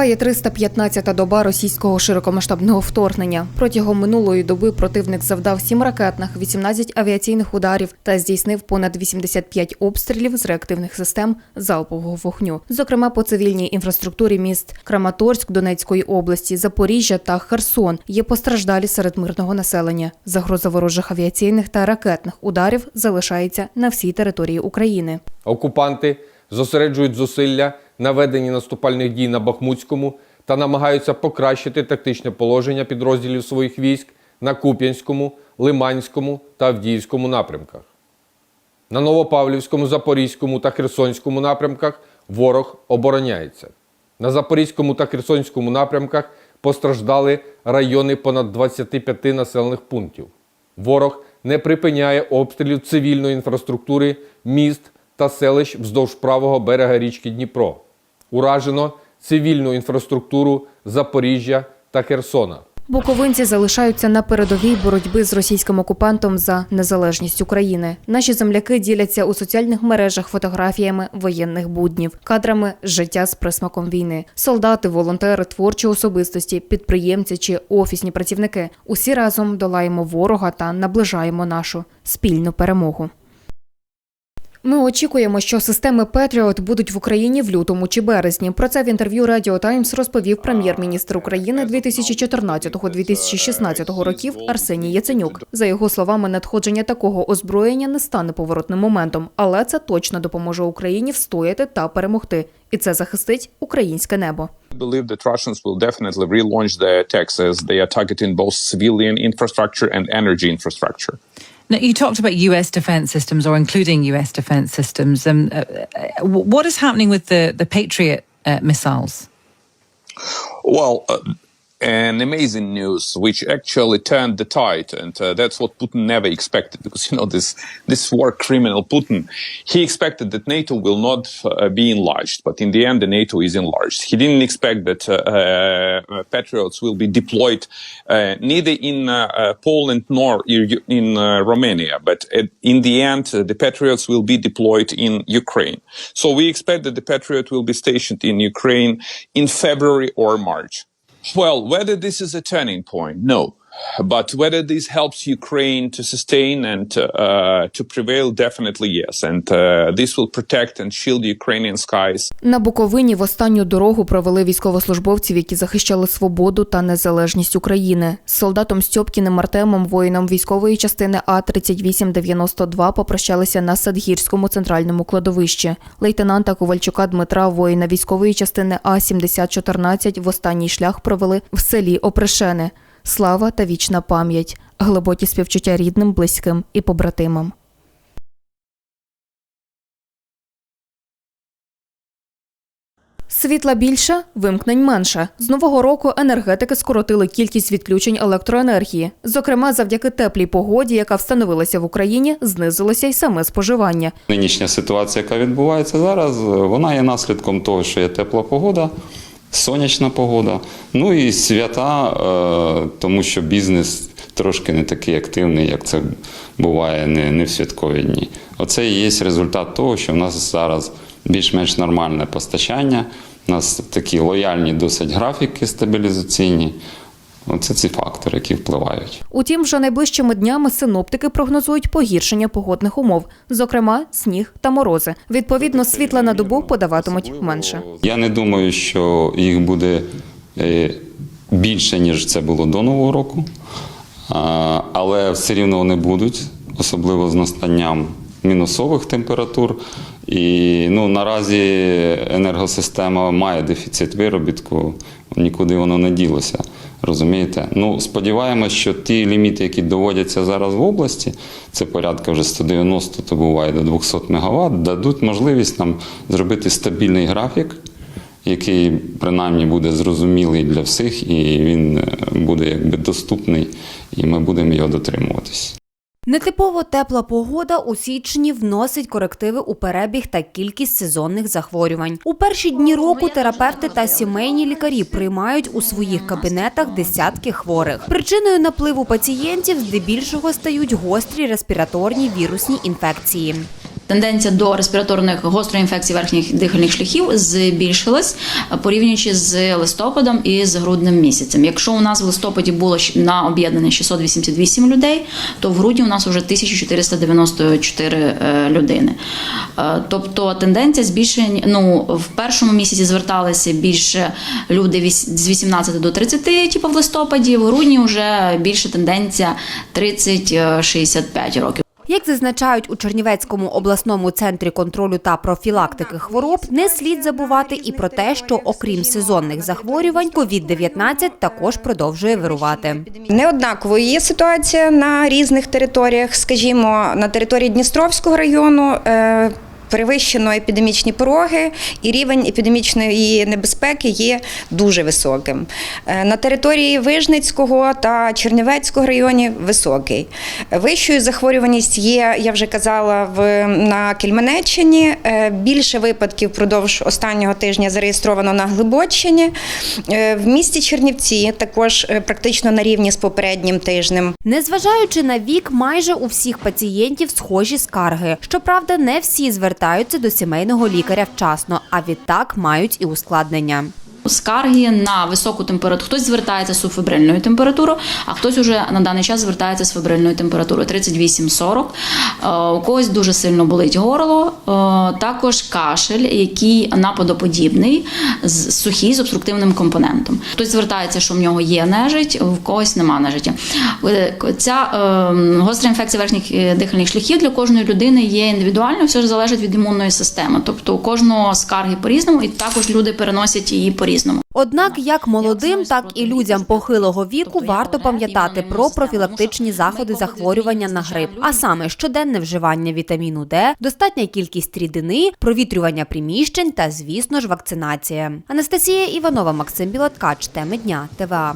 Триває 315-та доба російського широкомасштабного вторгнення. Протягом минулої доби противник завдав 7 ракетних, 18 авіаційних ударів та здійснив понад 85 обстрілів з реактивних систем залпового вогню, зокрема по цивільній інфраструктурі міст Краматорськ Донецької області, Запоріжжя та Херсон. Є постраждалі серед мирного населення. Загроза ворожих авіаційних та ракетних ударів залишається на всій території України. Окупанти зосереджують зусилля на веденні наступальних дій на Бахмутському та намагаються покращити тактичне положення підрозділів своїх військ на Куп'янському, Лиманському та Авдіївському напрямках. На Новопавлівському, Запорізькому та Херсонському напрямках ворог обороняється. На Запорізькому та Херсонському напрямках постраждали райони понад 25 населених пунктів. Ворог не припиняє обстрілів цивільної інфраструктури, міст та селищ вздовж правого берега річки Дніпро. Уражено цивільну інфраструктуру Запоріжжя та Херсона. Буковинці залишаються на передовій боротьби з російським окупантом за незалежність України. Наші земляки діляться у соціальних мережах фотографіями воєнних буднів, кадрами життя з присмаком війни. Солдати, волонтери, творчі особистості, підприємці чи офісні працівники. Усі разом долаємо ворога та наближаємо нашу спільну перемогу. Ми очікуємо, що системи Петріот будуть в Україні в лютому чи березні. Про це в інтерв'ю Радіо Таймс розповів прем'єр-міністр України 2014-2016 років Арсеній Яценюк. За його словами, надходження такого озброєння не стане поворотним моментом, але це точно допоможе Україні встояти та перемогти, і це захистить українське небо. Believe that Russians will definitely relaunch their attacks as they are. Now, you talked about US defense systems or including US defense systems. Um, uh, uh, what is happening with the, the Patriot uh, missiles? Well, uh, an amazing news which actually turned the tide, and uh, that's what Putin never expected. Because you know this this war criminal Putin, he expected that NATO will not uh, be enlarged, but in the end, the NATO is enlarged. He didn't expect that uh, uh, Patriots will be deployed uh, neither in uh, uh, Poland nor in uh, Romania, but in the end, uh, the Patriots will be deployed in Ukraine. So we expect that the Patriot will be stationed in Ukraine in February or March. Well, whether this is a turning point, no. But whether this helps Ukraine to sustain and uh, to prevail, definitely yes. And uh, this will protect and shield Ukrainian skies. На Буковині в останню дорогу провели військовослужбовців, які захищали свободу та незалежність України. З солдатом Стьопкіним Артемом, воїном військової частини А 3892 попрощалися на Садгірському центральному кладовищі. Лейтенанта Ковальчука Дмитра, воїна військової частини А 7014 в останній шлях провели в селі Опрешене. Слава та вічна пам'ять, глибокі співчуття рідним, близьким і побратимам. Світла більше, вимкнень менше. З нового року енергетики скоротили кількість відключень електроенергії. Зокрема, завдяки теплій погоді, яка встановилася в Україні, знизилося й саме споживання. Нинішня ситуація, яка відбувається зараз, вона є наслідком того, що є тепла погода, сонячна погода, ну і свята, е, тому що бізнес трошки не такий активний, як це буває не, не в святкові дні. Оце і є результат того, що в нас зараз більш-менш нормальне постачання, у нас такі лояльні досить графіки стабілізаційні. Оце ці фактори, які впливають. Утім, вже найближчими днями синоптики прогнозують погіршення погодних умов, зокрема сніг та морози. Відповідно, світла на добу подаватимуть менше. Я не думаю, що їх буде е, більше, ніж це було до Нового року, але все рівно вони будуть, особливо з настанням мінусових температур. І ну, наразі енергосистема має дефіцит виробітку, нікуди воно не ділося. Розумієте? Ну, сподіваємось, що ті ліміти, які доводяться зараз в області, це порядка вже 190, то буває до 200 МВт, дадуть можливість нам зробити стабільний графік, який принаймні буде зрозумілий для всіх, і він е, буде якби доступний, і ми будемо його дотримуватись. Нетипово тепла погода у січні вносить корективи у перебіг та кількість сезонних захворювань. У перші дні року терапевти та сімейні лікарі приймають у своїх кабінетах десятки хворих. Причиною напливу пацієнтів здебільшого стають гострі респіраторні вірусні інфекції. Тенденція до респіраторних гострої інфекції верхніх дихальних шляхів збільшилась е, порівнюючи з листопадом і з груднем місяцем. Якщо у нас в листопаді було на об'єднання 688 людей, то в грудні у нас вже 1494 е, людини. Е, Тобто тенденція збільшення. Ну в першому місяці зверталися більше люди з 18 до 30, типу в листопаді. В грудні вже більше тенденція 30-65 років. Як зазначають у Чернівецькому обласному центрі контролю та профілактики хвороб, не слід забувати і про те, що окрім сезонних захворювань, COVID-19 також продовжує вирувати. Неоднаково є ситуація на різних територіях. Скажімо, на території Дністровського району. Перевищено епідемічні пороги, і рівень епідемічної небезпеки є дуже високим. Е, На території Вижницького та Чернівецького районів високий. Вищою захворюваність є, я вже казала, в на Кельменеччині. Е, Більше випадків впродовж останнього тижня зареєстровано на Глибоччині. Е, В місті Чернівці також практично на рівні з попереднім тижнем. Незважаючи на вік, майже у всіх пацієнтів схожі скарги. Щоправда, не всі звертаються до сімейного лікаря вчасно, а відтак мають і ускладнення. Скарги на високу температуру. Хтось звертається з субфебрильною температурою, а хтось уже на даний час звертається з фебрильною температурою 38-40. Е, У когось дуже сильно болить горло, е, також кашель, який нападоподібний, з- сухий з обструктивним компонентом. Хтось звертається, що в нього є нежить, в когось нема нежиті. Е, Ця гостра інфекція верхніх дихальних шляхів для кожної людини є індивідуальною, все ж залежить від імунної системи. Тобто у кожного скарги по-різному, і також люди переносять її по-різному. Однак, як молодим, так і людям похилого віку варто пам'ятати про профілактичні заходи захворювання на грип, а саме щоденне вживання вітаміну Д, достатня кількість рідини, провітрювання приміщень та, звісно ж, вакцинація. Анастасія Іванова, Максим Білоткач, теми дня ТВА.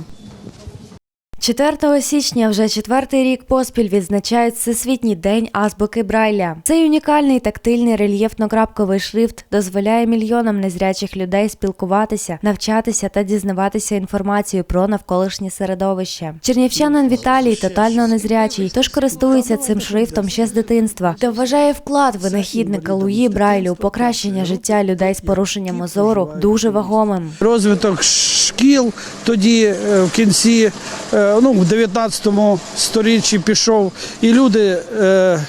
4 січня вже четвертий рік поспіль відзначають Всесвітній день азбуки Брайля. Цей унікальний тактильний рельєфно-крапковий шрифт дозволяє мільйонам незрячих людей спілкуватися, навчатися та дізнаватися інформацію про навколишнє середовище. Чернівчанин Віталій тотально незрячий, тож користується цим шрифтом ще з дитинства та вважає вклад винахідника Луї Брайлю покращення життя людей з порушенням зору дуже вагомим. розвиток шкіл тоді е, в кінці, е, ну, в 19 сторіччі пішов, і люди е,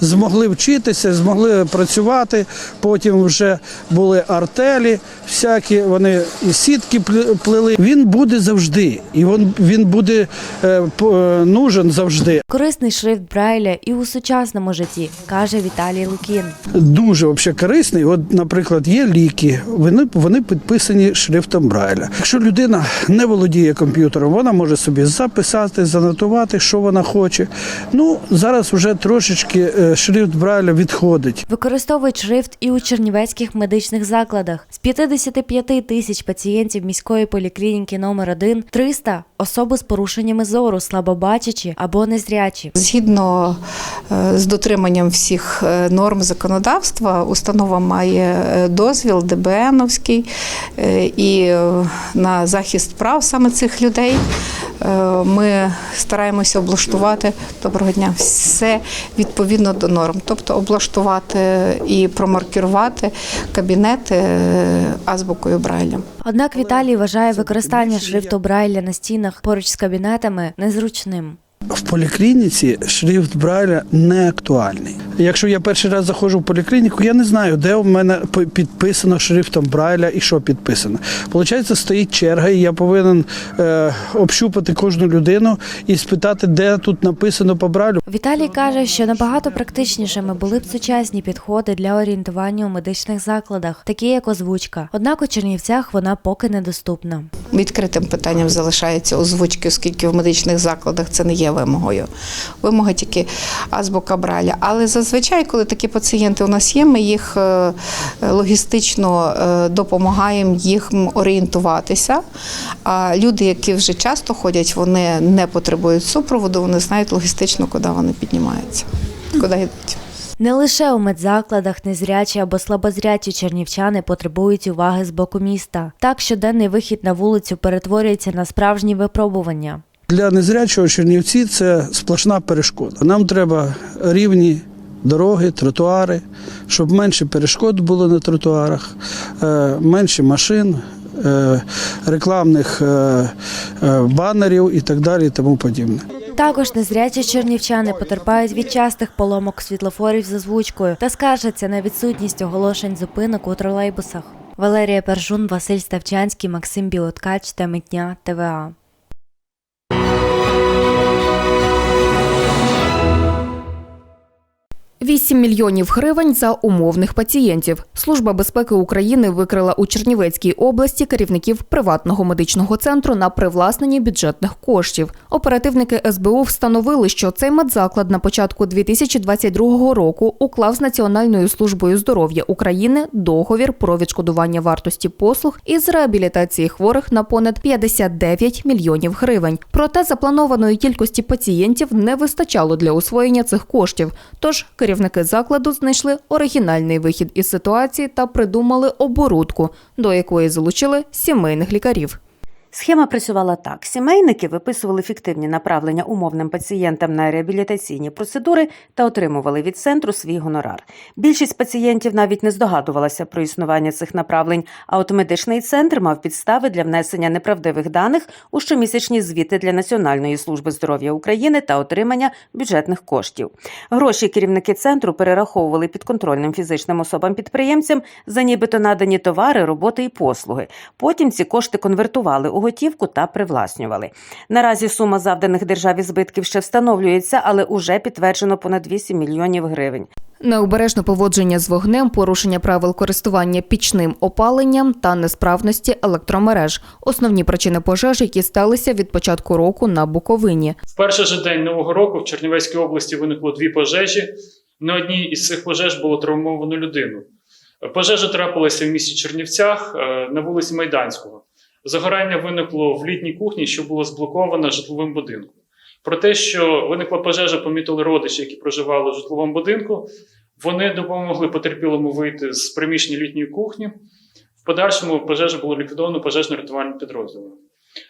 змогли вчитися, змогли працювати. Потім вже були артелі, всякі, вони і сітки пле- плели. Він буде завжди, і він, він буде е, е, нужен завжди. Корисний шрифт Брайля і у сучасному житті, каже Віталій Лукін. дуже вообще корисний. От, наприклад, є ліки, вони, вони підписані шрифтом Брайля. Якщо людина не володіє комп'ютером, вона може собі записати, занотувати, що вона хоче. Ну зараз вже трошечки е, шрифт Брайля відходить. Використовують шрифт і у чернівецьких медичних закладах. З 55 тисяч пацієнтів міської поліклініки номер 1 300 – особи з порушеннями зору, слабобачачі або незрячі. Згідно е, з дотриманням всіх е, норм законодавства, установа має е, дозвіл ДБНовський е, і е, на захист прав саме цих людей. Е, Ми стараємося облаштувати доброго дня все відповідно до норм, тобто облаштувати і промаркірувати кабінети е, азбукою Брайля. Однак Віталій вважає використання шрифту Брайля на стінах поруч з кабінетами незручним. В поліклініці шрифт Брайля не актуальний. Якщо я перший раз заходжу в поліклініку, я не знаю, де у мене підписано шрифтом Брайля і що підписано. Получається, стоїть черга, і я повинен е, общупати кожну людину і спитати, де тут написано по Брайлю. Віталій каже, що набагато практичнішими були б сучасні підходи для орієнтування у медичних закладах, такі як озвучка. Однак у Чернівцях вона поки недоступна. Відкритим питанням залишається озвучки, оскільки в медичних закладах це не є вимогою. Вимога тільки азбука Браля. Але зазвичай, коли такі пацієнти у нас є, ми їх е, логістично е, допомагаємо їм орієнтуватися. А люди, які вже часто ходять, вони не потребують супроводу, вони знають логістично, куди вони піднімаються, куди йдуть. Не лише у медзакладах незрячі або слабозрячі чернівчани потребують уваги з боку міста. Так щоденний вихід на вулицю перетворюється на справжні випробування. Для незрячого Чернівці це сплошна перешкода. Нам треба рівні дороги, тротуари, щоб менше перешкод було на тротуарах, е, менше машин, е, рекламних е, банерів і так далі, і тому подібне. Також незрячі чернівчани потерпають від частих поломок світлофорів з озвучкою та скаржаться на відсутність оголошень зупинок у тролейбусах. Валерія Пержун, Василь Ставчанський, Максим Білоткач та Митня ТВА. 8 мільйонів гривень за умовних пацієнтів. Служба безпеки України викрила у Чернівецькій області керівників приватного медичного центру на привласненні бюджетних коштів. Оперативники СБУ встановили, що цей медзаклад на початку 2022 року уклав з Національною службою здоров'я України договір про відшкодування вартості послуг із реабілітації хворих на понад 59 мільйонів гривень. Проте запланованої кількості пацієнтів не вистачало для освоєння цих коштів. Тож керівники закладу знайшли оригінальний вихід із ситуації та придумали оборудку, до якої залучили сімейних лікарів. Схема працювала так: сімейники виписували фіктивні направлення умовним пацієнтам на реабілітаційні процедури та отримували від центру свій гонорар. Більшість пацієнтів навіть не здогадувалася про існування цих направлень. А от медичний центр мав підстави для внесення неправдивих даних у щомісячні звіти для Національної служби здоров'я України та отримання бюджетних коштів. Гроші керівники центру перераховували підконтрольним фізичним особам-підприємцям за нібито надані товари, роботи і послуги. Потім ці кошти конвертували у готівку та привласнювали. Наразі сума завданих державі збитків ще встановлюється, але уже підтверджено понад 8 мільйонів гривень. Необережне поводження з вогнем, порушення правил користування пічним опаленням та несправності електромереж основні причини пожеж, які сталися від початку року на Буковині. В перший же день нового року в Чернівецькій області виникло дві пожежі. На одній із цих пожеж було травмовано людину. Пожежа трапилася в місті Чернівцях е, на вулиці Майданського. Загорання виникло в літній кухні, що було зблоковано житловим будинком. Про те, що виникла пожежа, помітили родичі, які проживали в житловому будинку. Вони допомогли потерпілому вийти з приміщення літньої кухні. В подальшому пожежа було ліквідовано пожежно-рятувальним підрозділом.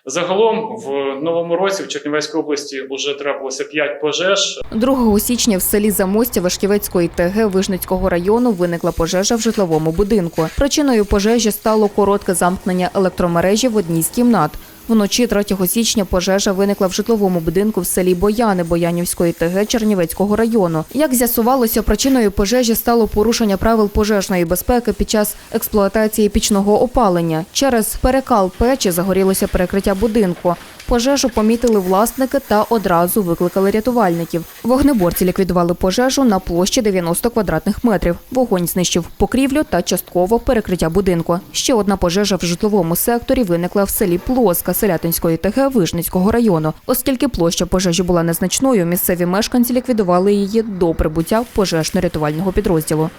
Загалом в новому році в Чернівецькій області вже трапилося 5 пожеж. 2 січня в селі Замостя Вашківецької ТГ Вижницького району виникла пожежа в житловому будинку. Причиною пожежі стало коротке замкнення електромережі в одній з кімнат. Вночі 3 січня пожежа виникла в житловому будинку в селі Бояни Боянівської ТГ Чернівецького району. Як з'ясувалося, причиною пожежі стало порушення правил пожежної безпеки під час експлуатації пічного опалення. Через перекал печі загорілося перекриття будинку. Пожежу помітили власники та одразу викликали рятувальників. Вогнеборці ліквідували пожежу на площі 90 квадратних метрів. Вогонь знищив покрівлю та частково перекриття будинку. Ще одна пожежа в житловому секторі виникла в селі Плоска Селятинської ТГ Вижницького району. Оскільки площа пожежі була незначною, місцеві мешканці ліквідували її до прибуття пожежно-рятувального підрозділу.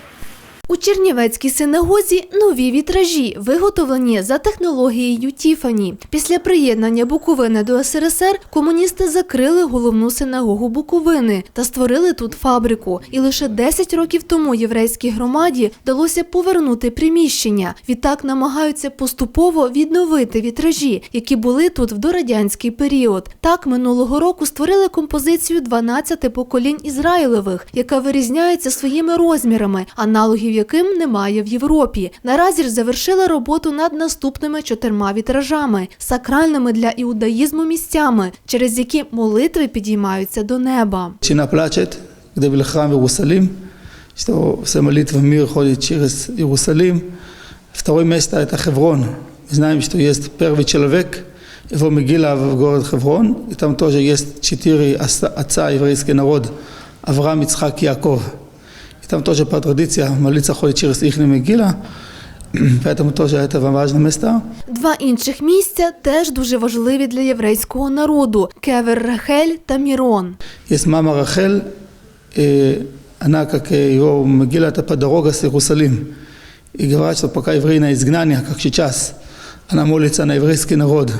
У Чернівецькій синагозі нові вітражі, виготовлені за технологією Тіфані. Після приєднання Буковини до СРСР комуністи закрили головну синагогу Буковини та створили тут фабрику. І лише 10 років тому єврейській громаді вдалося повернути приміщення. Відтак намагаються поступово відновити вітражі, які були тут в дорадянський період. Так минулого року створили композицію «12 поколінь Ізраїлевих, яка вирізняється своїми розмірами, аналогів яким немає в Європі. Наразі ж завершили роботу над наступними чотирма вітражами, сакральними для іудаїзму місцями, через які молитви підіймаються до неба. Чина плачет, где был храм в Иерусалим, что все молитвы мира ходят через Иерусалим. Второе место – это Хеврон. Мы знаем, что есть первый человек, его могила в город Хеврон, и там тоже есть четыре отца еврейский народ – Авраам, Ицхак и Яков. И там тоже по традиции молиться ходит через их могила, поэтому тоже это важное место. Два інших місця теж дуже важливі для єврейського народу – Кевер Рахель та Мірон. Есть мама Рахель, и она, как его могила, это по дорога с Иерусалим. И говорят, что пока евреи на изгнании, как сейчас, она молится на еврейский народ.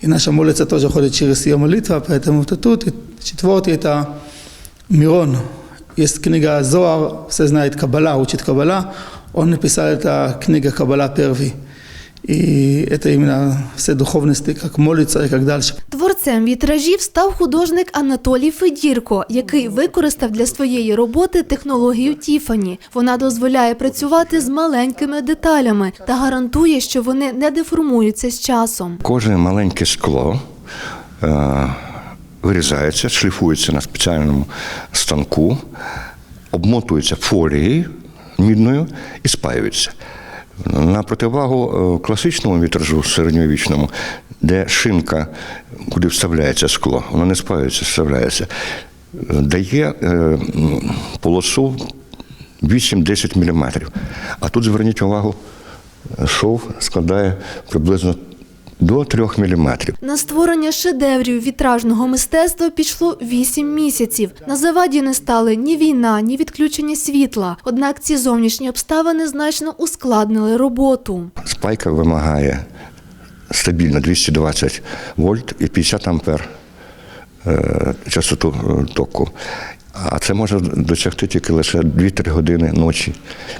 И наша молитва тоже ходит через ее молитва, поэтому это тут. И четвертый – это Мирон. Есть книга Зоар, все знает Каббала, учит Каббала. Он написал это книга Каббала первый. И это именно все духовности, как молиться и как дальше. Творцем вітражів став художник Анатолій Федірко, який використав для своєї роботи технологію Тіфані. Вона дозволяє працювати з маленькими деталями та гарантує, що вони не деформуються з часом. Кожне маленьке скло е, вирізається, шліфується на спеціальному станку, обмотується фолією мідною і спаюється. На противагу е, класичному вітражу середньовічному, де шинка, куди вставляється скло, воно не спаюється, вставляється, дає е, полосу 8-10 мм. А тут зверніть увагу, шов складає приблизно до 3 мм. На створення шедеврів вітражного мистецтва пішло 8 місяців. На заваді не стали ні війна, ні відключення світла. Однак ці зовнішні обставини значно ускладнили роботу. Спайка вимагає стабільно 220 вольт і 50 ампер е, частоту е, току. А це може досягти тільки лише 2-3 години ночі,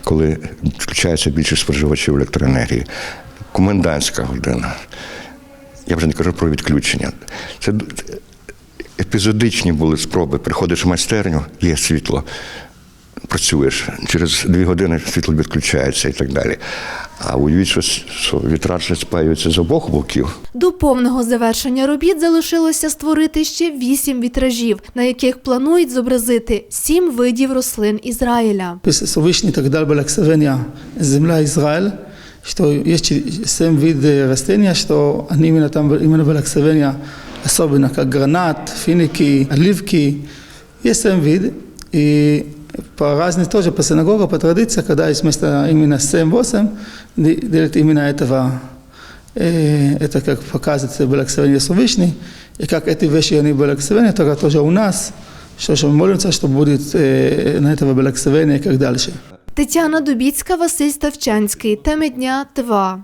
коли включається більшість споживачів електроенергії. Комендантська година. Я вже не кажу про відключення. Це епізодичні були спроби. Приходиш в майстерню, є світло, працюєш. Через дві години світло відключається і так далі. А уявіть, що, вітраж спаюється з обох боків. До повного завершення робіт залишилося створити ще 8 вітражів, на яких планують зобразити 7 видів рослин Ізраїля. Всевышний так дал земля Израиль, что есть семь видов растения, что они именно там именно благословения особенно, как гранат, финики, оливки. Есть семь видов. И по разным тоже, по синагоге, по традиции, когда есть вместо именно 7-8, делят именно этого Э, это как показывает благословение Всевышний, и как эти вещи, они благословения, только тоже у нас, что, что мы молимся, что будет э, на этого благословения и как дальше. Тетяна Дубіцька, Василь Ставчанський. Теми дня. ТВА.